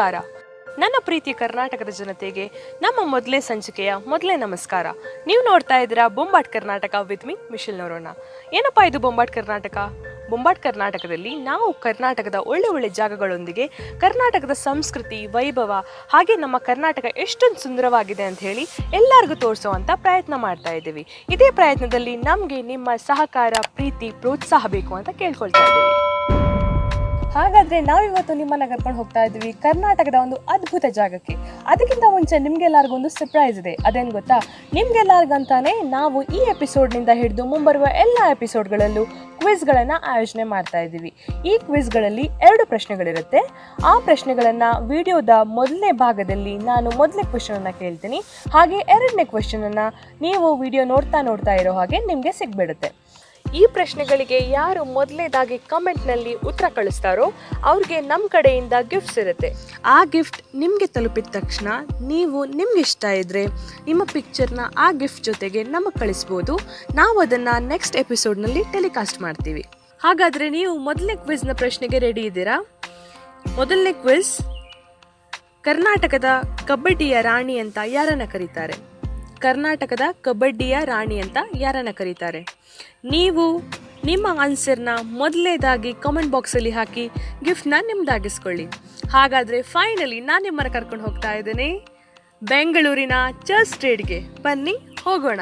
ನಮಸ್ಕಾರ. ನನ್ನ ಪ್ರೀತಿ ಕರ್ನಾಟಕದ ಜನತೆಗೆ ನಮ್ಮ ಮೊದಲೇ ಸಂಚಿಕೆಯ ಮೊದಲೇ ನಮಸ್ಕಾರ. ನೀವು ನೋಡ್ತಾ ಇದ್ದೀರಾ ಬೊಂಬಾಟ್ ಕರ್ನಾಟಕ ವಿತ್ ಮಿ ಮಿಶಿಲ್ ನೋರೋಣ. ಏನಪ್ಪಾ ಇದು ಬೊಂಬಾಟ್ ಕರ್ನಾಟಕ? ಬೊಂಬಾಟ್ ಕರ್ನಾಟಕದಲ್ಲಿ ನಾವು ಕರ್ನಾಟಕದ ಒಳ್ಳೆ ಒಳ್ಳೆ ಜಾಗಗಳೊಂದಿಗೆ ಕರ್ನಾಟಕದ ಸಂಸ್ಕೃತಿ, ವೈಭವ ಹಾಗೆ ನಮ್ಮ ಕರ್ನಾಟಕ ಎಷ್ಟೊಂದು ಸುಂದರವಾಗಿದೆ ಅಂತ ಹೇಳಿ ಎಲ್ಲರಿಗೂ ತೋರಿಸುವಂತ ಪ್ರಯತ್ನ ಮಾಡ್ತಾ ಇದ್ದೀವಿ. ಇದೇ ಪ್ರಯತ್ನದಲ್ಲಿ ನಮಗೆ ನಿಮ್ಮ ಸಹಕಾರ, ಪ್ರೀತಿ, ಪ್ರೋತ್ಸಾಹ ಬೇಕು ಅಂತ ಕೇಳ್ಕೊಳ್ತಾ ಇದ್ದೀವಿ. ಹಾಗಾದ್ರೆ ನಾವಿವತ್ತು ನಿಮ್ಮನ್ನ ಕರ್ಕೊಂಡು ಹೋಗ್ತಾ ಇದ್ವಿ ಕರ್ನಾಟಕದ ಒಂದು ಅದ್ಭುತ ಜಾಗಕ್ಕೆ. ಅದಕ್ಕಿಂತ ಮುಂಚೆ ನಿಮ್ಗೆಲ್ಲರಿಗೂ ಒಂದು ಸರ್ಪ್ರೈಸ್ ಇದೆ. ಅದೇನು ಗೊತ್ತಾ? ನಿಮ್ಗೆಲ್ಲರಿಗಂತಾನೆ ನಾವು ಈ ಎಪಿಸೋಡ್ನಿಂದ ಹಿಡಿದು ಮುಂಬರುವ ಎಲ್ಲ ಎಪಿಸೋಡ್ಗಳಲ್ಲೂ ಕ್ವಿಜ್ಗಳನ್ನು ಆಯೋಜನೆ ಮಾಡ್ತಾ ಇದ್ದೀವಿ. ಈ ಕ್ವಿಜ್ಗಳಲ್ಲಿ ಎರಡು ಪ್ರಶ್ನೆಗಳಿರುತ್ತೆ. ಆ ಪ್ರಶ್ನೆಗಳನ್ನು ವಿಡಿಯೋದ ಮೊದಲನೇ ಭಾಗದಲ್ಲಿ ನಾನು ಮೊದಲನೇ ಕ್ವೆಶನನ್ನು ಕೇಳ್ತೀನಿ. ಹಾಗೆ ಎರಡನೇ ಕ್ವೆಶನನ್ನು ನೀವು ವಿಡಿಯೋ ನೋಡ್ತಾ ನೋಡ್ತಾ ಇರೋ ಹಾಗೆ ನಿಮಗೆ ಸಿಗ್ಬಿಡುತ್ತೆ. ಈ ಪ್ರಶ್ನೆಗಳಿಗೆ ಯಾರು ಮೊದಲನೇದಾಗಿ ಕಮೆಂಟ್ನಲ್ಲಿ ಉತ್ತರ ಕಳಿಸ್ತಾರೋ ಅವ್ರಿಗೆ ನಮ್ಮ ಕಡೆಯಿಂದ ಗಿಫ್ಟ್ಸ್ ಇರುತ್ತೆ. ಆ ಗಿಫ್ಟ್ ನಿಮಗೆ ತಲುಪಿದ ತಕ್ಷಣ ನೀವು ನಿಮ್ಗೆ ಇಷ್ಟ ಇದ್ದರೆ ನಿಮ್ಮ ಪಿಕ್ಚರ್ನ ಆ ಗಿಫ್ಟ್ ಜೊತೆಗೆ ನಮಗೆ ಕಳಿಸ್ಬೋದು. ನಾವು ಅದನ್ನು ನೆಕ್ಸ್ಟ್ ಎಪಿಸೋಡ್ನಲ್ಲಿ ಟೆಲಿಕಾಸ್ಟ್ ಮಾಡ್ತೀವಿ. ಹಾಗಾದರೆ ನೀವು ಮೊದಲನೇ ಕ್ವಿಜ್ನ ಪ್ರಶ್ನೆಗೆ ರೆಡಿ ಇದ್ದೀರಾ? ಮೊದಲನೇ ಕ್ವಿಜ್ ಕರ್ನಾಟಕದ ಕಬಡ್ಡಿಯ ರಾಣಿ ಅಂತ ಯಾರನ್ನು ಕರೀತಾರೆ? ಕರ್ನಾಟಕದ ಕಬಡ್ಡಿಯ ರಾಣಿ ಅಂತ ಯಾರನ್ನ ಕರೀತಾರೆ? ನೀವು ನಿಮ್ಮ ಆನ್ಸರ್ನ ಮೊದಲನೇದಾಗಿ ಕಮೆಂಟ್ ಬಾಕ್ಸಲ್ಲಿ ಹಾಕಿ ಗಿಫ್ಟ್ನ ನಿಮ್ದಾಗಿಸ್ಕೊಳ್ಳಿ. ಹಾಗಾದರೆ ಫೈನಲಿ ನಾನು ನಿಮ್ಮನ್ನ ಕರ್ಕೊಂಡು ಹೋಗ್ತಾ ಇದ್ದೇನೆ. ಬೆಂಗಳೂರಿನ ಚರ್ಚ್ ಸ್ಟ್ರೀಟ್ಗೆ ಬನ್ನಿ, ಹೋಗೋಣ.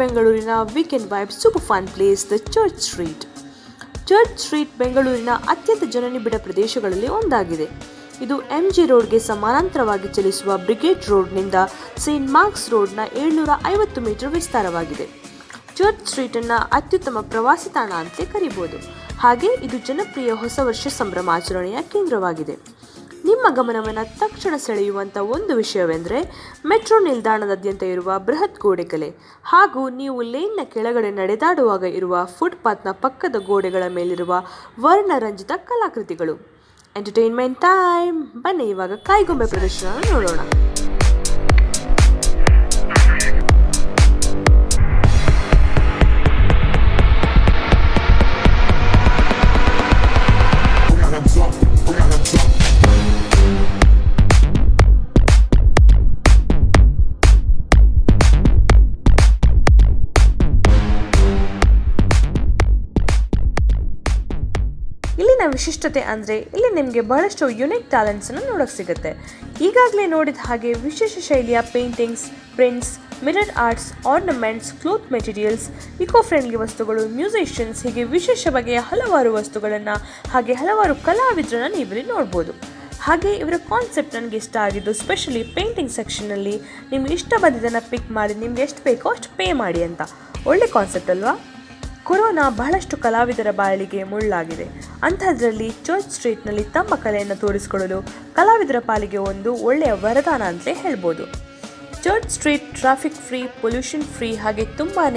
ಬೆಂಗಳೂರಿನ weekend vibe super fun place the church street church street ಬೆಂಗಳೂರಿನ ಅತ್ಯಂತ ಜನನಿಬಿಡ ಪ್ರದೇಶಗಳಲ್ಲಿ ಒಂದಾಗಿದೆ. ಇದು ಎಂ ಜಿ ರೋಡ್ಗೆ ಸಮಾನಾಂತರವಾಗಿ ಚಲಿಸುವ ಬ್ರಿಗೇಡ್ ರೋಡ್ನಿಂದ ಸೇಂಟ್ ಮಾರ್ಕ್ಸ್ ರೋಡ್ನ ಏಳ್ನೂರ ಐವತ್ತು ಮೀಟರ್ ವಿಸ್ತಾರವಾಗಿದೆ. ಚರ್ಚ್ ಸ್ಟ್ರೀಟನ್ನು ಅತ್ಯುತ್ತಮ ಪ್ರವಾಸಿ ತಾಣ ಅಂತಲೇ ಕರೀಬೋದು. ಹಾಗೆ ಇದು ಜನಪ್ರಿಯ ಹೊಸ ವರ್ಷ ಸಂಭ್ರಮಾಚರಣೆಯ ಕೇಂದ್ರವಾಗಿದೆ. ನಿಮ್ಮ ಗಮನವನ್ನು ತಕ್ಷಣ ಸೆಳೆಯುವಂಥ ಒಂದು ವಿಷಯವೆಂದರೆ ಮೆಟ್ರೋ ನಿಲ್ದಾಣದಾದ್ಯಂತ ಇರುವ ಬೃಹತ್ ಗೋಡೆಕಲೆ. ಹಾಗೂ ನೀವು ಲೇನ್ನ ಕೆಳಗಡೆ ನಡೆದಾಡುವಾಗ ಇರುವ ಫುಟ್ಪಾತ್ನ ಪಕ್ಕದ ಗೋಡೆಗಳ ಮೇಲಿರುವ ವರ್ಣರಂಜಿತ ಕಲಾಕೃತಿಗಳು. Entertainment time. ಬನ್ನಿ, ಇವಾಗ ಕಾಯಿಗೊಂಬೆ ಪ್ರದರ್ಶನ ನೋಡೋಣ. ವಿಶಿಷ್ಟತೆ ಅಂದರೆ ಇಲ್ಲಿ ನಿಮಗೆ ಬಹಳಷ್ಟು ಯುನಿಕ್ ಟ್ಯಾಲೆಂಟ್ಸನ್ನು ನೋಡೋಕೆ ಸಿಗುತ್ತೆ. ಈಗಾಗಲೇ ನೋಡಿದ ಹಾಗೆ ವಿಶೇಷ ಶೈಲಿಯ paintings prints mirror arts ornaments cloth materials eco friendly ವಸ್ತುಗಳು ಮ್ಯೂಸಿಷಿಯನ್ಸ್ ಹೀಗೆ ವಿಶೇಷ ಬಗೆಯ ಹಲವಾರು ವಸ್ತುಗಳನ್ನು ಹಾಗೆ ಹಲವಾರು ಕಲಾವಿದರನ್ನು ನೀವಿಲ್ಲಿ ನೋಡ್ಬೋದು. ಹಾಗೆ ಇವರ ಕಾನ್ಸೆಪ್ಟ್ ನನಗೆ ಇಷ್ಟ ಆಗಿದ್ದು ಸ್ಪೆಷಲಿ ಪೇಂಟಿಂಗ್ ಸೆಕ್ಷನಲ್ಲಿ ನಿಮ್ಗೆ ಇಷ್ಟ ಬಂದಿದ್ದನ್ನು ಪಿಕ್ ಮಾಡಿ ನಿಮ್ಗೆ ಎಷ್ಟು ಬೇಕೋ ಅಷ್ಟು ಪೇ ಮಾಡಿ ಅಂತ. ಒಳ್ಳೆ ಕಾನ್ಸೆಪ್ಟ್ ಅಲ್ವಾ? ಕೊರೋನಾ ಬಹಳಷ್ಟು ಕಲಾವಿದರ ಬಾಳಿಗೆ ಮುಳ್ಳಾಗಿದೆ. ಅಂಥದ್ರಲ್ಲಿ ಚರ್ಚ್ ಸ್ಟ್ರೀಟ್ನಲ್ಲಿ ತಮ್ಮ ಕಲೆಯನ್ನು ತೋರಿಸಿಕೊಳ್ಳಲು ಕಲಾವಿದರ ಪಾಲಿಗೆ ಒಂದು ಒಳ್ಳೆಯ ವರದಾನ ಅಂತಲೇ ಹೇಳ್ಬೋದು. Church street traffic free, pollution free ಹಾಗೆ ತುಂಬಾ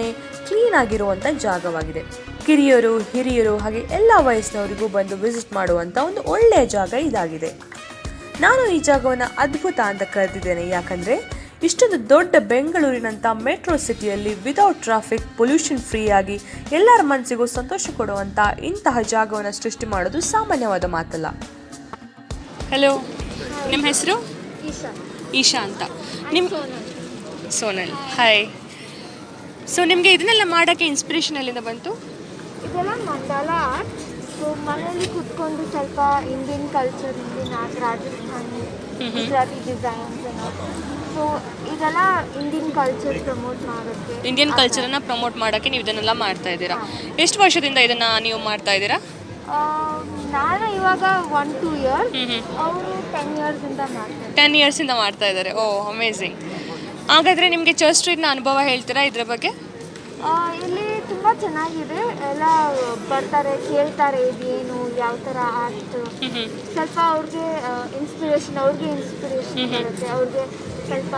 ಕ್ಲೀನ್ ಆಗಿರುವಂಥ ಜಾಗವಾಗಿದೆ. ಕಿರಿಯರು, ಹಿರಿಯರು ಹಾಗೆ ಎಲ್ಲ ವಯಸ್ಸಿನವರಿಗೂ ಬಂದು ವಿಸಿಟ್ ಮಾಡುವಂಥ ಒಂದು ಒಳ್ಳೆಯ ಜಾಗ ಇದಾಗಿದೆ. ನಾನು ಈ ಜಾಗವನ್ನು ಅದ್ಭುತ ಅಂತ ಕರೆದಿದ್ದೇನೆ. ಯಾಕಂದರೆ ಇಷ್ಟೊಂದು ದೊಡ್ಡ ಬೆಂಗಳೂರಿನಂಥ ಮೆಟ್ರೋ ಸಿಟಿಯಲ್ಲಿ ವಿದೌಟ್ ಟ್ರಾಫಿಕ್ ಪೊಲ್ಯೂಷನ್ ಫ್ರೀ ಆಗಿ ಎಲ್ಲರ ಮನಸ್ಸಿಗೂ ಸಂತೋಷ ಕೊಡುವಂಥ ಇಂತಹ ಜಾಗವನ್ನು ಸೃಷ್ಟಿ ಮಾಡೋದು ಸಾಮಾನ್ಯವಾದ ಮಾತಲ್ಲ. ಹಲೋ ನಿಮ್ಮ ಹೆಸರು? ಈಶಾ. ಈಶಾ ಅಂತ. ನಿಮ್ಮ ಸೋನಲ್ ಹಾಯ್ ಸೊ ನಿಮಗೆ ಇದನ್ನೆಲ್ಲ ಮಾಡೋಕ್ಕೆ ಇನ್ಸ್ಪಿರೇಷನ್ ಎಲ್ಲಿಂದ ಬಂತು? ಇದೆಲ್ಲ ಮಂಡಲ ಆರ್ಟ್ ಸೊ ಮನೆಯಲ್ಲಿ ಕುತ್ಕೊಂಡು ಸ್ವಲ್ಪ Indian culture Indian art Rajasthani Gujarati designs so ಇದೆಲ್ಲ ಇಂಡಿಯನ್ ಕಲ್ಚರ್ ಪ್ರಮೋಟ್ ಮಾಡೋಕ್ಕೆ ಇಂಡಿಯನ್ ಕಲ್ಚರನ್ನು ಪ್ರಮೋಟ್ ಮಾಡೋಕ್ಕೆ ನೀವು ಇದನ್ನೆಲ್ಲ ಮಾಡ್ತಾ ಇದ್ದೀರಾ? ಎಷ್ಟು ವರ್ಷದಿಂದ ಇದನ್ನು ನೀವು ಮಾಡ್ತಾ ಇದ್ದೀರಾ? ನಾನು ಇವಾಗ ಒನ್ ಟೂ ಇಯರ್ಸ್ ಅವರು ಟೆನ್ ಇಯರ್ಸಿಂದ ಮಾಡ್ತಾರೆ. ಟೆನ್ ಇಯರ್ಸಿಂದ ಮಾಡ್ತಾ ಇದ್ದಾರೆ. ಓ ಅಮೇಝಿಂಗ್ ಹಾಗಾದರೆ ನಿಮಗೆ ಚರ್ಚ್ ಸ್ಟ್ರೀಟ್ನ ಅನುಭವ ಹೇಳ್ತೀರಾ ಇದ್ರ ಬಗ್ಗೆ? ಆ, ಇಲ್ಲಿ ತುಂಬ ಚೆನ್ನಾಗಿದೆ. ಎಲ್ಲ ಬರ್ತಾರೆ ಕೇಳ್ತಾರೆ ಇದೇನು ಯಾವ ಥರ ಆರ್ಟ್ ಸ್ವಲ್ಪ ಅವ್ರಿಗೆ ಇನ್ಸ್ಪಿರೇಷನ್ ಅವ್ರಿಗೆ ಇನ್ಸ್ಪಿರೇಷನ್ ಬರುತ್ತೆ. ಅವ್ರಿಗೆ ಸ್ವಲ್ಪ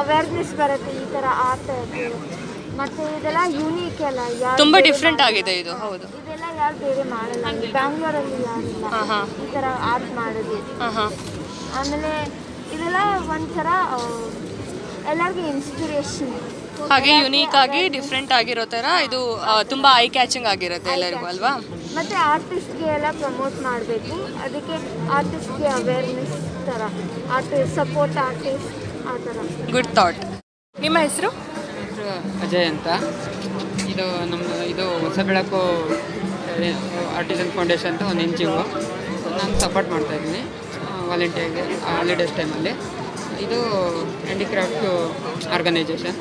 ಅವೇರ್ನೆಸ್ ಬರುತ್ತೆ ಈ ಥರ ಆರ್ಟ್ ಮತ್ತು ಇದೆಲ್ಲ ಯೂನಿಕ್ ಅಲ್ಲ ಯಾರು ತುಂಬ ಡಿಫ್ರೆಂಟ್ ಆಗಿದೆ ಇದು ಹೌದು. ಇದೆಲ್ಲ ಯಾರು ಬೇರೆ ಮಾಡಲ್ಲ. ಇಲ್ಲಿ ಬ್ಯಾಂಗ್ಳೂರಲ್ಲಿ ಯಾರಿಲ್ಲ ಹಾಂ ಹಾಂ. ಈ ಥರ ಆರ್ಟ್ ಮಾಡೋದು. ಹಾಂ ಹಾಂ. ಆಮೇಲೆ ಇದೆಲ್ಲ ಒಂಥರ ಎಲ್ಲರಿಗೂ ಇನ್ಸ್ಪಿರೇಷನ್ ಹಾಗೆ ಯುನೀಕ್ ಆಗಿ ಡಿಫ್ರೆಂಟ್ ಆಗಿರೋ ಥರ ಇದು ತುಂಬಾ ತುಂಬ ಐ ಕ್ಯಾಚಿಂಗ್ ಆಗಿರುತ್ತೆ ಎಲ್ಲರಿಗೂ ಅಲ್ವಾ? ಮತ್ತು ಆರ್ಟಿಸ್ಟ್ಗೆ ಎಲ್ಲ ಪ್ರಮೋಟ್ ಮಾಡಬೇಕು. ಅದಕ್ಕೆ ಆರ್ಟಿಸ್ಟ್ಗೆ ಅವೇರ್ನೆಸ್ ಥರ ಆರ್ಟಿಸ್ಟ್ ಸಪೋರ್ಟ್ ಆರ್ಟಿಸ್ಟ್ ಆ ಥರ. ಗುಡ್ ಥಾಟ್ ನಿಮ್ಮ ಹೆಸರು? ಹೆಸರು ಅಜಯ್ ಅಂತ. ಇದು ನಮ್ಮ ಇದು ಹೊಸ ಬೆಳಕು ಆರ್ಟಿಸನ್ ಫೌಂಡೇಶನ್ ಅಂತ ಒಂದು ಎನ್ ಜಿ ಒ ನಾನು ಸಪೋರ್ಟ್ ಮಾಡ್ತಾಯಿದ್ದೀನಿ ವಾಲಂಟಿಯರ್ಗೆ ಹಾಲಿಡೇಸ್ ಟೈಮಲ್ಲಿ ಇದು ಹ್ಯಾಂಡಿಕ್ರಾಫ್ಟ್ ಆರ್ಗನೈಜೇಷನ್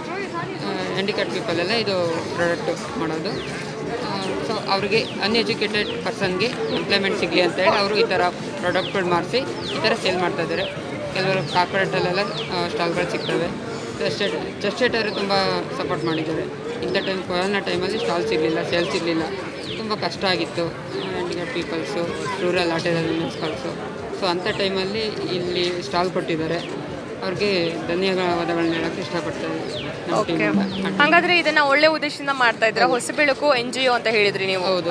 ಹ್ಯಾಂಡಿಕ್ರಾಫ್ಟ್ ಪೀಪಲೆಲ್ಲ ಇದು ಪ್ರಾಡಕ್ಟ್ ಮಾಡೋದು. ಸೊ ಅವ್ರಿಗೆ ಅನ್ಎಜುಕೇಟೆಡ್ ಪರ್ಸನ್ಗೆ ಎಂಪ್ಲಾಯ್ಮೆಂಟ್ ಸಿಗಲಿ ಅಂತ ಹೇಳಿ ಅವರು ಈ ಥರ ಪ್ರಾಡಕ್ಟ್ಗಳು ಮಾಡಿಸಿ ಈ ಥರ ಸೇಲ್ ಮಾಡ್ತಾಯಿದ್ದಾರೆ ಕೆಲವರು ಕಾರ್ಪೊರೇಟಲ್ಲೆಲ್ಲ ಸ್ಟಾಲ್ಗಳು ಸಿಗ್ತವೆ. ಚರ್ಚೆಟ್ ಚರ್ಚೆಟರು ಅವರು ತುಂಬ ಸಪೋರ್ಟ್ ಮಾಡಿದ್ದಾರೆ. ಇಂಥ ಟೈಮ್ ಕೊರೋನಾ ಟೈಮಲ್ಲಿ ಸ್ಟಾಲ್ ಸಿಗಲಿಲ್ಲ ಸೇಲ್ ಸಿಗಲಿಲ್ಲ. ತುಂಬ ಕಷ್ಟ ಆಗಿತ್ತು. ಹ್ಯಾಂಡಿಕ್ಯಾಪ್ ಪೀಪಲ್ಸು ರೂರಲ್ ಆರ್ಟಿಸನ್ಸ್ಗಳ್ಸು ಸೊ ಅಂಥ ಟೈಮಲ್ಲಿ ಇಲ್ಲಿ ಸ್ಟಾಲ್ ಕೊಟ್ಟಿದ್ದಾರೆ. ಅವ್ರಿಗೆ ಧನ್ಯವಾದಗಳನ್ನ ಹೇಳೋಕ್ಕೆ ಇಷ್ಟಪಡ್ತಾರೆ ಹಾಗಾದ್ರೆ ಇದನ್ನ ಒಳ್ಳೆ ಉದ್ದೇಶದಿಂದ ಮಾಡ್ತಾ ಇದ್ದೀರಾ? ಹೊಸ ಬೆಳಕು ಎನ್ ಜಿ ಒ ಅಂತ ಹೇಳಿದ್ರಿ ನೀವು ಹೌದು.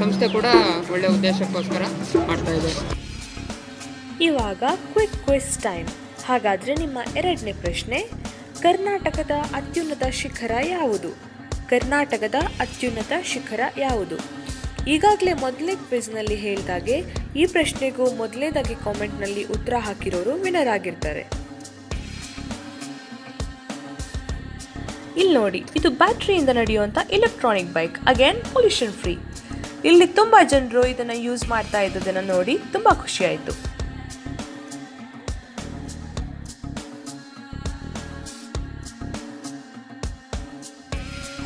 ಸಂಸ್ಥೆ ಕೂಡ ಒಳ್ಳೆಯ ಉದ್ದೇಶಕ್ಕೋಸ್ಕರ ಮಾಡ್ತಾ ಇದೆ. ಇವಾಗ ಕ್ವಿಕ್ ಕ್ವಿಸ್ ಟೈಮ್ ಹಾಗಾದ್ರೆ ನಿಮ್ಮ ಎರಡನೇ ಪ್ರಶ್ನೆ, ಕರ್ನಾಟಕದ ಅತ್ಯುನ್ನತ ಶಿಖರ ಯಾವುದು? ಕರ್ನಾಟಕದ ಅತ್ಯುನ್ನತ ಶಿಖರ ಯಾವುದು? ಈಗಾಗಲೇ ಮೊದಲನೇ ಕ್ವಿಜ್ನಲ್ಲಿ ಹೇಳಿದಾಗೆ ಈ ಪ್ರಶ್ನೆಗೂ ಮೊದಲನೇದಾಗಿ ಕಾಮೆಂಟ್ನಲ್ಲಿ ಉತ್ತರ ಹಾಕಿರೋರು ವಿನರ್ ಆಗಿರ್ತಾರೆ. ಇಲ್ಲಿ ನೋಡಿ, ಇದು ಬ್ಯಾಟ್ರಿಯಿಂದ ನಡೆಯುವಂಥ electronic bike again pollution free ಇಲ್ಲಿ ತುಂಬ ಜನರು ಇದನ್ನು ಯೂಸ್ ಮಾಡ್ತಾ ಇದ್ದದನ್ನು ನೋಡಿ ತುಂಬ ಖುಷಿ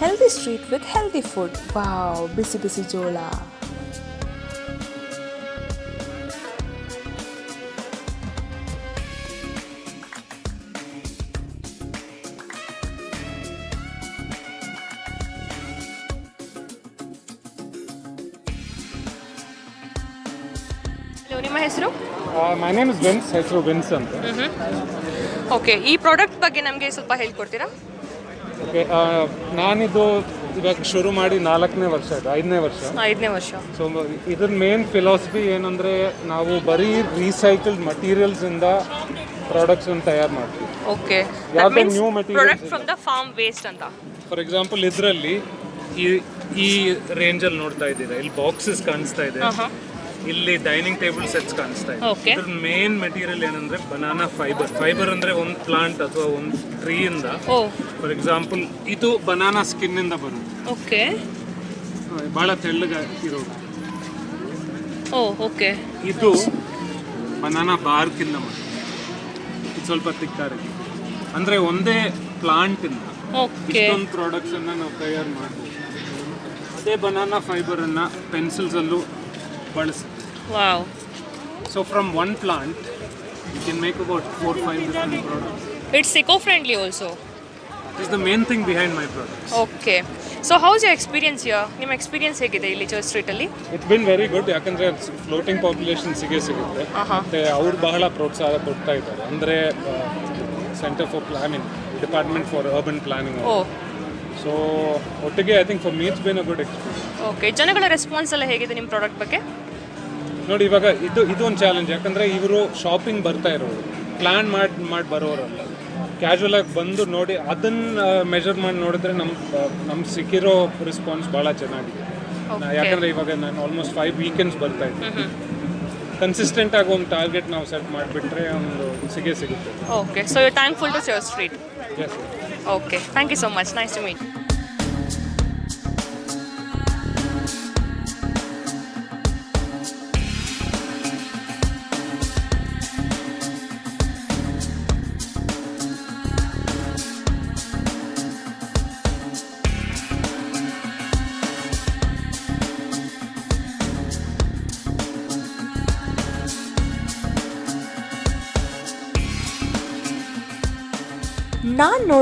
healthy street with healthy food wow ಬಿಸಿ ಬಿಸಿ ಜೋಳ Hello, ನಿಮ್ಮ ಹೆಸರು? ಮೈ ನೇಮ್ ಇಸ್ ವಿನ್ಸ್ ಹೆಸರು ವಿನ್ಸ್ ಅಂತ. ಓಕೆ ಈ ಪ್ರಾಡಕ್ಟ್ ಬಗ್ಗೆ ನಮಗೆ ಸ್ವಲ್ಪ ಹೇಳ್ಕೊಡ್ತೀರಾ? ಓಕೆ ನಾನಿದು ಇವಾಗ ಶುರು ಮಾಡಿ ನಾಲ್ಕನೇ ವರ್ಷ ಇದು ಐದನೇ ವರ್ಷ. ಐದನೇ ವರ್ಷ. ಸೊ ಇದ್ರ ಮೇನ್ ಫಿಲಾಸಫಿ ಏನಂದರೆ ನಾವು ಬರೀ ರೀಸೈಕಲ್ಡ್ ಮಟೀರಿಯಲ್ಸಿಂದ ಪ್ರಾಡಕ್ಟ್ಸನ್ನು ತಯಾರು ಮಾಡ್ತೀವಿ. ಓಕೆ ಯಾವುದೇ new material product from the farm waste ಅಂತ. ಫಾರ್ ಎಕ್ಸಾಂಪಲ್ ಇದರಲ್ಲಿ ಈ ಈ ರೇಂಜಲ್ಲಿ ನೋಡ್ತಾ ಇದ್ದೀರಾ ಇಲ್ಲಿ ಬಾಕ್ಸಸ್ ಕಾಣಿಸ್ತಾ ಇದೆ. ಇಲ್ಲಿ ಡೈನಿಂಗ್ ಟೇಬಲ್ ಸೆಟ್ಸ್ ಕಾಣಿಸ್ತಾ ಇದೆ. ಇದ್ರ ಮೇನ್ ಮೆಟೀರಿಯಲ್ ಏನಂದ್ರೆ ಬನಾನಾ ಫೈಬರ್ ಫೈಬರ್ ಅಂದ್ರೆ ಒಂದು ಪ್ಲಾಂಟ್ ಅಥವಾ ಒಂದು ಟ್ರೀಯಿಂದ ಓ. ಫಾರ್ ಎಕ್ಸಾಂಪಲ್ ಇದು ಬನಾನಾ ಸ್ಕಿನ್ ಇಂದ ಬರುತ್ತೆ. ಓಕೆ ಬಹಳ ತೆಳ್ಳಗ ಇರೋದು. ಓ ಓಕೆ ಇದು ಬನಾನಾ ಬಾರ್ಕಿಂದ ಇಂದ ಇದು ಸ್ವಲ್ಪ ತಿಕ್ತಾರೆ ಅಂದ್ರೆ ಒಂದೇ ಪ್ಲಾಂಟ್ ಇಂದ. ಓಕೆ ಇಷ್ಟೊಂದು ಪ್ರಾಡಕ್ಟ್ಸ್ ಅನ್ನ ನಾವು ತಯಾರು ಮಾಡ್ಬೋದು. ಅದೇ ಬನಾನಾ ಫೈಬರ್ ಅನ್ನ ಪೆನ್ಸಿಲ್ಸ್ ಅಲ್ಲೂ ಬಳಸಿ wow so from one plant you can make about four, five different products. It's eco friendly also is the main thing behind my products. Okay so how's your experience here ನಿಮ್ಮ experience ಹೇಗಿದೆ ಇಲ್ಲಿ church ಸ್ಟ್ರೀಟಲ್ಲಿ it been very good ಯಾಕಂದ್ರೆ floating population ಸಿಗೇ ಸಿಗುತ್ತೆ. ಮತ್ತೆ ಅವ್ರು ಬಹಳ ಪ್ರೋತ್ಸಾಹ ಕೊಡ್ತಾ ಇದ್ದಾರೆ. ಅಂದ್ರೆ centre for planning department for urban planning oh so ಒಟ್ಟಿಗೆ I think for me it's been a good experience okay ಜನಗಳ ರೆಸ್ಪಾನ್ಸ್ ಎಲ್ಲ ಹೇಗಿದೆ ನಿಮ್ಮ ಪ್ರಾಡಕ್ಟ್ ಬಗ್ಗೆ? ನೋಡಿ ಇವಾಗ ಇದು ಇದು ಒಂದು ಚಾಲೆಂಜ್ ಯಾಕಂದ್ರೆ ಇವರು ಶಾಪಿಂಗ್ ಬರ್ತಾ ಇರೋರು. ಪ್ಲ್ಯಾನ್ ಮಾಡಿ ಮಾಡಿ ಬರೋರಲ್ಲ. ಕ್ಯಾಶುವಲ್ ಆಗಿ ಬಂದು ನೋಡಿ ಅದನ್ನ ಮೆಜರ್ ಮಾಡಿ ನೋಡಿದ್ರೆ ನಮ್ಮ ನಮ್ಗೆ ಸಿಕ್ಕಿರೋ ರೆಸ್ಪಾನ್ಸ್ ಭಾಳ ಚೆನ್ನಾಗಿದೆ. ಯಾಕಂದರೆ ಇವಾಗ ನಾನು ಆಲ್ಮೋಸ್ಟ್ ಫೈವ್ ವೀಕೆಂಡ್ಸ್ ಬರ್ತಾ ಇದ್ದೆ. ಕನ್ಸಿಸ್ಟೆಂಟ್ ಆಗಿ ಒಂದು ಟಾರ್ಗೆಟ್ ನಾವು ಸೆಟ್ ಮಾಡಿಬಿಟ್ರೆ ಒಂದು ಸಿಗೇ ಸಿಗುತ್ತೆ. Okay so you thankful to street yes okay thank you so much nice to meet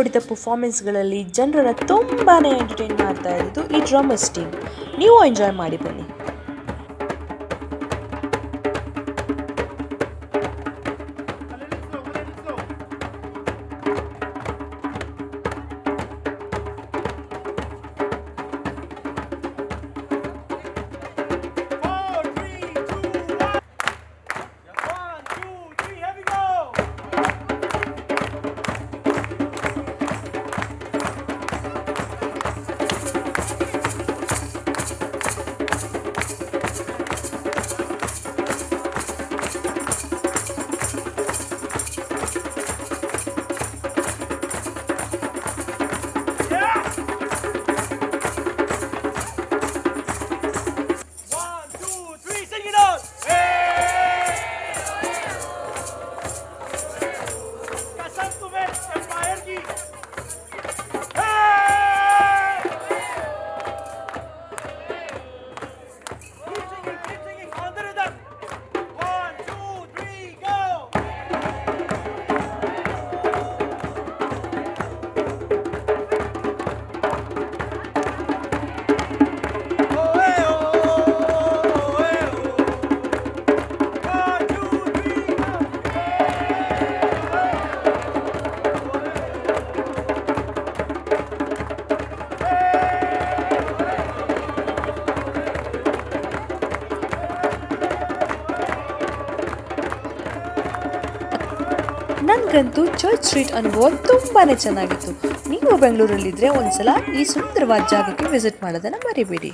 ನೋಡಿದ ಪರ್ಫಾರ್ಮೆನ್ಸ್ಗಳಲ್ಲಿ ಜನರನ್ನು ತುಂಬಾ ಎಂಟರ್ಟೈನ್ ಮಾಡ್ತಾ ಇದ್ದು ಈ ಡ್ರಮರ್ಸ್ ಟೀಮ್ ನೀವು ಎಂಜಾಯ್ ಮಾಡಿ ಬನ್ನಿ. ನನಗಂತೂ ಚರ್ಚ್ ಸ್ಟ್ರೀಟ್ ಅನುಭವ ತುಂಬಾ ಚೆನ್ನಾಗಿತ್ತು. ನೀವು ಬೆಂಗಳೂರಲ್ಲಿದ್ದರೆ ಒಂದ್ಸಲ ಈ ಸುಂದರವಾದ ಜಾಗಕ್ಕೆ ವಿಸಿಟ್ ಮಾಡೋದನ್ನು ಮರಿಬೇಡಿ.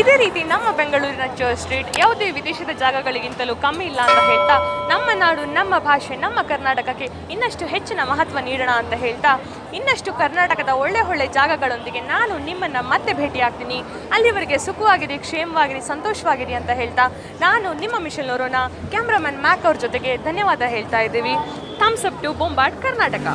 ಇದೇ ರೀತಿ ನಮ್ಮ ಬೆಂಗಳೂರಿನ ಚರ್ಚ್ ಸ್ಟ್ರೀಟ್ ಯಾವುದೇ ವಿದೇಶದ ಜಾಗಗಳಿಗಿಂತಲೂ ಕಮ್ಮಿ ಇಲ್ಲ ಅಂತ ಹೇಳ್ತಾ, ನಮ್ಮ ನಾಡು, ನಮ್ಮ ಭಾಷೆ, ನಮ್ಮ ಕರ್ನಾಟಕಕ್ಕೆ ಇನ್ನಷ್ಟು ಹೆಚ್ಚಿನ ಮಹತ್ವ ನೀಡೋಣ ಅಂತ ಹೇಳ್ತಾ, ಇನ್ನಷ್ಟು ಕರ್ನಾಟಕದ ಒಳ್ಳೆ ಒಳ್ಳೆ ಜಾಗಗಳೊಂದಿಗೆ ನಾನು ನಿಮ್ಮನ್ನು ಮತ್ತೆ ಭೇಟಿ ಆಗ್ತೀನಿ ಅಲ್ಲಿವರೆಗೆ ಸುಖವಾಗಿರಿ, ಕ್ಷೇಮವಾಗಿರಿ, ಸಂತೋಷವಾಗಿರಿ ಅಂತ ಹೇಳ್ತಾ, ನಾನು ನಿಮ್ಮ ಮಿಷನ್ ನೋರೋಣ ಕ್ಯಾಮ್ರಾಮನ್ ಮ್ಯಾಕ್ ಅವ್ರ ಜೊತೆಗೆ ಧನ್ಯವಾದ ಹೇಳ್ತಾ ಇದ್ದೀವಿ. ಥಮ್ಸ್ ಅಪ್ ಟು ಬೊಂಬಾಟ್ ಕರ್ನಾಟಕ